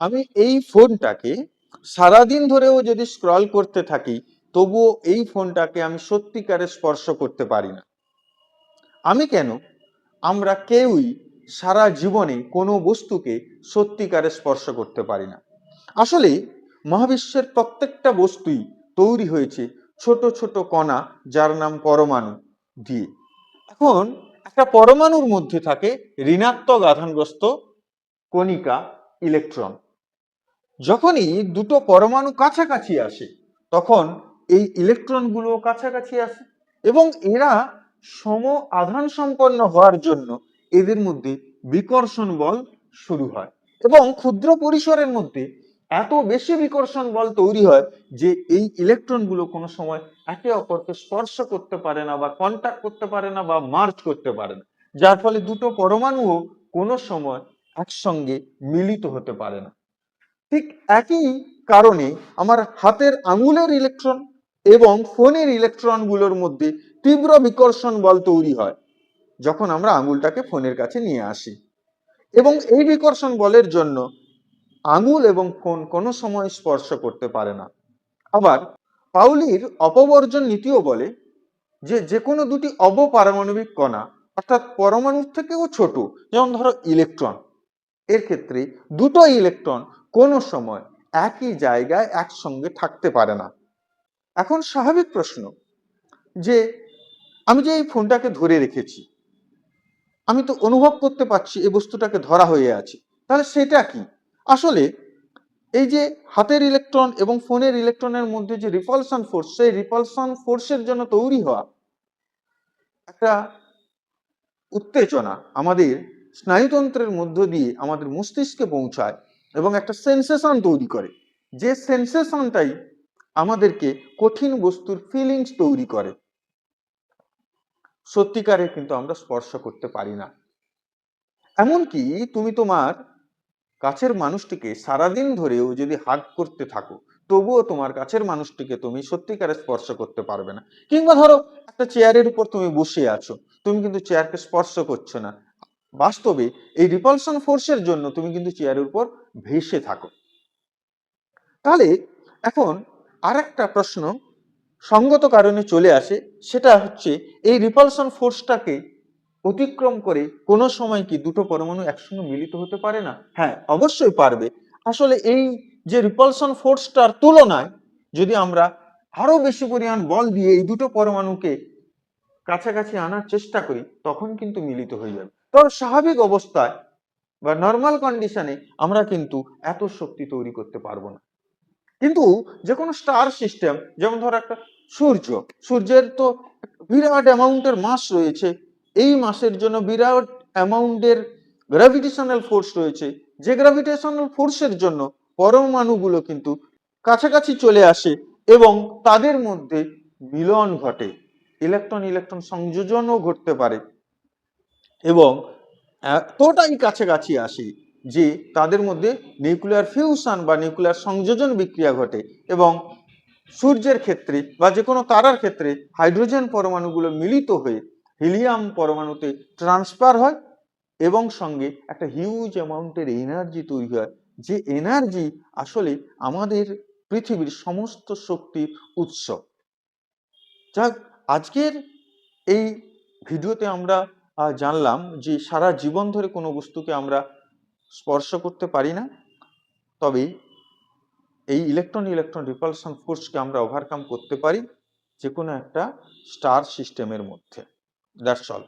আমি এই ফোনটাকে সারাদিন ধরেও যদি স্ক্রল করতে থাকি, তবুও এই ফোনটাকে আমি সত্যিকারে স্পর্শ করতে পারি না। আমি কেন? আমরা কেউই সারা জীবনে কোনো বস্তুকে সত্যিকারে স্পর্শ করতে পারি না। আসলে মহাবিশ্বের প্রত্যেকটা বস্তুই তৈরি হয়েছে ছোট ছোট কণা যার নাম পরমাণু দিয়ে। এখন একটা পরমাণুর মধ্যে থাকে ঋণাত্মক আধানগ্রস্ত কণিকা ইলেকট্রন। যখনই দুটো পরমাণু কাছাকাছি আসে, তখন এই ইলেকট্রনগুলো কাছাকাছি আসে এবং এরা সম আধান সম্পন্ন হওয়ার জন্য এদের মধ্যে বিকর্ষণ বল শুরু হয় এবং ক্ষুদ্র পরিসরের মধ্যে এত বেশি বিকর্ষণ বল তৈরি হয় যে এই ইলেকট্রনগুলো কোনো সময় একে অপরকে স্পর্শ করতে পারে না বা কন্ট্যাক্ট করতে পারে না বা মার্চ করতে পারে না। যার ফলে দুটো পরমাণুও কোনো সময় একসঙ্গে মিলিত হতে পারে না। ঠিক একই কারণে আমার হাতের আঙুলের ইলেকট্রন এবং ফোনের ইলেকট্রনগুলোর মধ্যে তীব্র বিকর্ষণ বল তৈরি হয়, যখন আমরা আঙুলটাকে ফোনের কাছে নিয়ে আসি। এবং এই বিকর্ষণ বলের জন্য আঙুল এবং ফোন কোনো সময় স্পর্শ করতে পারে না। আবার পাউলির অপবর্জন নীতিও বলে যে যে কোনো দুটি অবপারমাণবিক কণা, অর্থাৎ পরমাণুর থেকেও ছোট, যেমন ধরো ইলেকট্রন এর ক্ষেত্রে দুটো ইলেকট্রন কোনো সময় একই জায়গায় একসঙ্গে থাকতে পারে না। এখন স্বাভাবিক প্রশ্ন যে আমি যে এই ফোনটাকে ধরে রেখেছি, আমি তো অনুভব করতে পারছি এই বস্তুটাকে ধরা হয়ে আছে, তাহলে সেটা কি? আসলে এই যে হাতের ইলেকট্রন এবং ফোনের ইলেকট্রনের মধ্যে যে রিপালশন ফোর্স সেই রিপালশন ফোর্সের জন্য তৈরি হওয়া একটা উত্তেজনা আমাদের স্নায়ুতন্ত্রের মধ্য দিয়ে আমাদের মস্তিষ্কে পৌঁছায় এবং একটা সেন্সেশন তৈরি করে। যে সেন্সেশনটাই আমাদেরকে কঠিন বস্তুর ফিলিংস তৈরি করে। সত্যিকারে কিন্তু আমরা স্পর্শ করতে পারি না। এমনকি তুমি তোমার কাছের মানুষটিকে সারাদিন ধরেও যদি হাগ করতে থাকো, তবুও তোমার কাছের মানুষটিকে তুমি সত্যিকারে স্পর্শ করতে পারবে না। কিংবা ধরো, একটা চেয়ারের উপর তুমি বসে আছো, তুমি কিন্তু চেয়ারকে স্পর্শ করছ না। বাস্তবে এই রিপালশন ফোর্সের জন্য তুমি কিন্তু চেয়ারের উপর ভেসে থাকো। তাহলে এখন আর একটা প্রশ্ন সঙ্গত কারণে চলে আসে, সেটা হচ্ছে এই রিপালশন ফোর্সটাকে অতিক্রম করে কোনো সময় কি দুটো পরমাণু একসঙ্গে মিলিত হতে পারে না? হ্যাঁ অবশ্যই পারবে। আসলে এই যে রিপালশন ফোর্সটার তুলনায় যদি আমরা আরও বেশি পরিমাণ বল দিয়ে এই দুটো পরমাণুকে কাছাকাছি আনার চেষ্টা করি, তখন কিন্তু মিলিত হয়ে যাবে। তবে স্বাভাবিক অবস্থায় বা নর্মাল কন্ডিশনে আমরা কিন্তু এত শক্তি তৈরি করতে পারব না। কিন্তু যে কোনো স্টার সিস্টেম যেমন ধরো একটা সূর্য, সূর্যের তো বিরাট অ্যামাউন্টের মাস রয়েছে, এই মাসের জন্য বিরাট অ্যামাউন্টের গ্র্যাভিটেশনাল ফোর্স রয়েছে, যে গ্র্যাভিটেশনাল ফোর্সের জন্য পরমাণুগুলো কিন্তু কাছাকাছি চলে আসে এবং তাদের মধ্যে মিলন ঘটে। ইলেকট্রন ইলেকট্রন সংযোজনও ঘটতে পারে। এবং এতটাই কাছাকাছি আসে যে তাদের মধ্যে নিউক্লিয়ার ফিউশন বা নিউক্লিয়ার সংযোজন বিক্রিয়া ঘটে এবং সূর্যের ক্ষেত্রে বা যে কোনো তারার ক্ষেত্রে হাইড্রোজেন পরমাণুগুলো মিলিত হয়ে হিলিয়াম পরমাণুতে ট্রান্সফার হয় এবং সঙ্গে একটা হিউজ অ্যামাউন্টের এনার্জি তৈরি হয়। যে এনার্জি আসলে আমাদের পৃথিবীর সমস্ত শক্তির উৎস। যাক, আজকের এই ভিডিওতে আমরা জানলাম যে সারা জীবন ধরে কোনো বস্তুকে আমরা স্পর্শ করতে পারি না, তবে এই ইলেকট্রন ইলেকট্রন রিপালশন ফোর্সকে আমরা ওভারকাম করতে পারি যে কোনো একটা স্টার সিস্টেমের মধ্যে। That's all